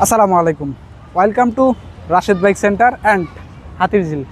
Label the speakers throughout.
Speaker 1: আসসালামু আলাইকুম। Welcome to Rashed bike centre and Hatir Jheel.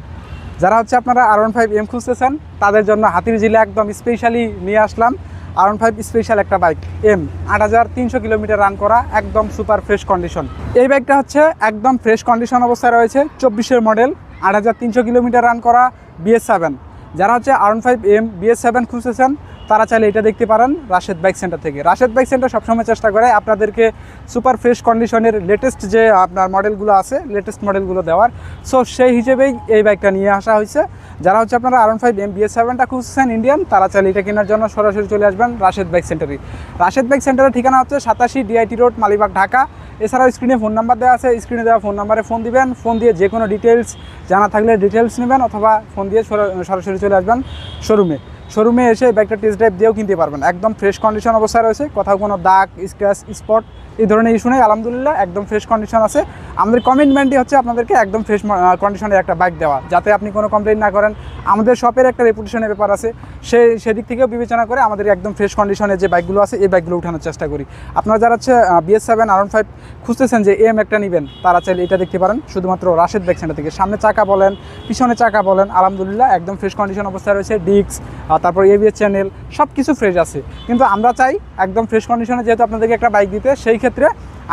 Speaker 1: যারা হচ্ছে আপনারা আর ওয়ান ফাইভ এম খুঁজতেছেন, তাদের জন্য হাতির ঝিলে একদম স্পেশালি নিয়ে আসলাম। আর ওয়ান ফাইভ স্পেশাল একটা বাইক এম আট হাজার তিনশো কিলোমিটার রান করা, একদম সুপার ফ্রেশ কন্ডিশন এই বাইকটা হচ্ছে একদম ফ্রেশ কন্ডিশন অবস্থায় রয়েছে, চব্বিশের মডেল আট হাজার তিনশো কিলোমিটার রান করা বিএস সেভেন যারা হচ্ছে R one five M BS seven খুঁজতেছেন তারা চাইলে এটা দেখতে পারেন রাশেদ বাইক সেন্টার থেকে। রাশেদ বাইক সেন্টার সবসময় চেষ্টা করে আপনাদেরকে সুপার ফ্রেশ কন্ডিশনের লেটেস্ট যে আপনার মডেলগুলো আছে লেটেস্ট মডেলগুলো দেওয়ার। সো সেই হিসেবেই এই বাইকটা নিয়ে আসা হয়েছে। যারা হচ্ছে আপনারা আর ফাইভ এম বিএস সেভেনটা খুঁজছেন ইন্ডিয়ান তারা চাইলে এটা কেনার জন্য সরাসরি চলে আসবেন রাশেদ বাইক সেন্টারে। রাশেদ বাইক সেন্টারের ঠিকানা হচ্ছে সাতাশি ডিআইটি রোড মালিবাগ, ঢাকা। এছাড়াও স্ক্রিনে ফোন নাম্বার দেওয়া আছে। স্ক্রিনে দেওয়া ফোন নাম্বারে ফোন দিবেন। ফোন দিয়ে যে কোনো ডিটেলস জানা থাকলে ডিটেলস নেবেন অথবা ফোন দিয়ে সরা- সরাসরি চলে আসবেন শোরুমে শোরুমে এসে বাইকটা টেস্ট ড্রাইভ দিয়েও কিনতে পারবেন। একদম ফ্রেশ কন্ডিশন অবস্থায় রয়েছে। কোথাও কোনো দাগ স্ক্র্যাচ স্পট এই ধরনের ইস্যু নেই। আলহামদুলিল্লাহ, একদম ফ্রেশ কন্ডিশন আছে। আমাদের কমিটমেন্টই হচ্ছে আপনাদেরকে একদম ফ্রেশ কন্ডিশনের একটা বাইক দেওয়া। যাতে আপনি কোনো কমপ্লেন না করেন। আমাদের শপের একটা রেপুটেশনের ব্যাপার আছে। সে, সেদিক থেকেও বিবেচনা করে আমাদের একদম ফ্রেশ কন্ডিশনের যে বাইকগুলো আছে, এই বাইকগুলো উঠানোর চেষ্টা করি। আপনারা যারা হচ্ছে বিএস সেভেন আর ফাইভ খুঁজতেছেন যে এম একটা নেবেন, তারা চাইলে এটা দেখতে পারেন। শুধুমাত্র রাশেদ বাইক সেন্টার থেকে। সামনে চাকা বলেন, পিছনে চাকা বলেন, আলহামদুলিল্লাহ, একদম ফ্রেশ কন্ডিশন অবস্থায় রয়েছে। ডিক্স তারপর এবিএস চ্যানেল সব কিছু ফ্রেশ আছে। কিন্তু আমরা চাই একদম ফ্রেশ কন্ডিশনে যেহেতু আপনাদেরকে একটা বাইক দিতে, সেই ক্ষেত্রে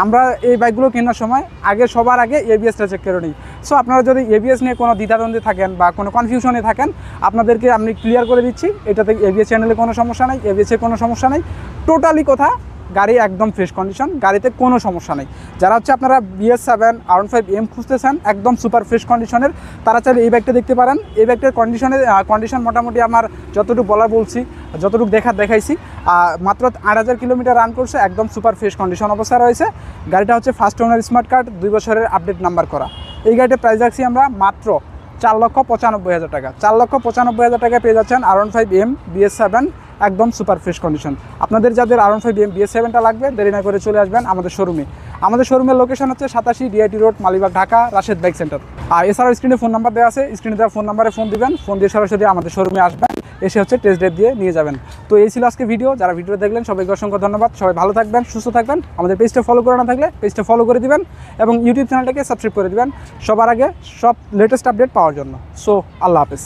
Speaker 1: আমরা এই বাইকগুলো কেনার সময় আগে, সবার আগে এবিএসটা চেক করে নিই। সো আপনারা যদি এবিএস নিয়ে কোনো দ্বিধাদ্বন্দ্বে থাকেন বা কোনো কনফিউশনে থাকেন, আপনাদেরকে আমি ক্লিয়ার করে দিচ্ছি, এটাতে এবিএস চ্যানেলে কোনো সমস্যা নেই এবিএসের কোনো সমস্যা নেই। টোটালি কথা গাড়ি একদম ফ্রেশ কন্ডিশন গাড়িতে কোনো সমস্যা নেই। যারা হচ্ছে আপনারা BS seven R five M খুঁজতেছেন, একদম সুপার ফ্রেশ কন্ডিশনের তারা চাইলে এই ব্যাগটা দেখতে পারেন। এই বাইকটার কন্ডিশনের কন্ডিশন মোটামুটি আমার যতটুকু বলা বলছি, যতটুকু দেখার দেখাইছি মাত্র আট হাজার কিলোমিটার রান করছে, একদম সুপার ফ্রেশ কন্ডিশন অবস্থায় রয়েছে। গাড়িটা হচ্ছে ফার্স্ট ওনার স্মার্ট কার্ড দুই বছরের আপডেট নাম্বার করা। এই গাড়িটার প্রাইস রাখছি আমরা মাত্র চার লক্ষ পঁচানব্বই হাজার টাকা। চার লক্ষ পঁচানব্বই হাজার টাকা পেয়ে যাচ্ছেন R one five M BS seven একদম সুপার ফ্রেশ কন্ডিশন। আপনাদের যাদের আর ফাইভ এম বিএস সেভেনটা লাগবে, দেরি না করে চলে আসবেন আমাদের শোরুমে আমাদের শোরুমের লোকেশন হচ্ছে সাতাশি DIT road Malibagh, Dhaka, Rashed bike centre. আর এছাড়াও স্ক্রিনে ফোন নাম্বার দেওয়া আছে স্ক্রিনে দেওয়া ফোন নাম্বারে ফোন দিবেন ফোন দিয়ে সরাসরি আমাদের শোরুমে আসবেন, এসে হচ্ছে টেস্ট ড্রাইভ দিয়ে নিয়ে যাবেন। তো এই ছিল আজকে ভিডিও যারা ভিডিও দেখলেন সবাইকে অসংখ্য ধন্যবাদ। সবাই ভালো থাকবেন, সুস্থ থাকবেন। আমাদের পেজটা ফলো করে না থাকলে পেজটা ফলো করে দিবেন এবং ইউটিউব চ্যানেলটাকে সাবস্ক্রাইব করে দিবেন। সবার আগে সব লেটেস্ট আপডেট পাওয়ার জন্য। সো আল্লাহ হাফেজ।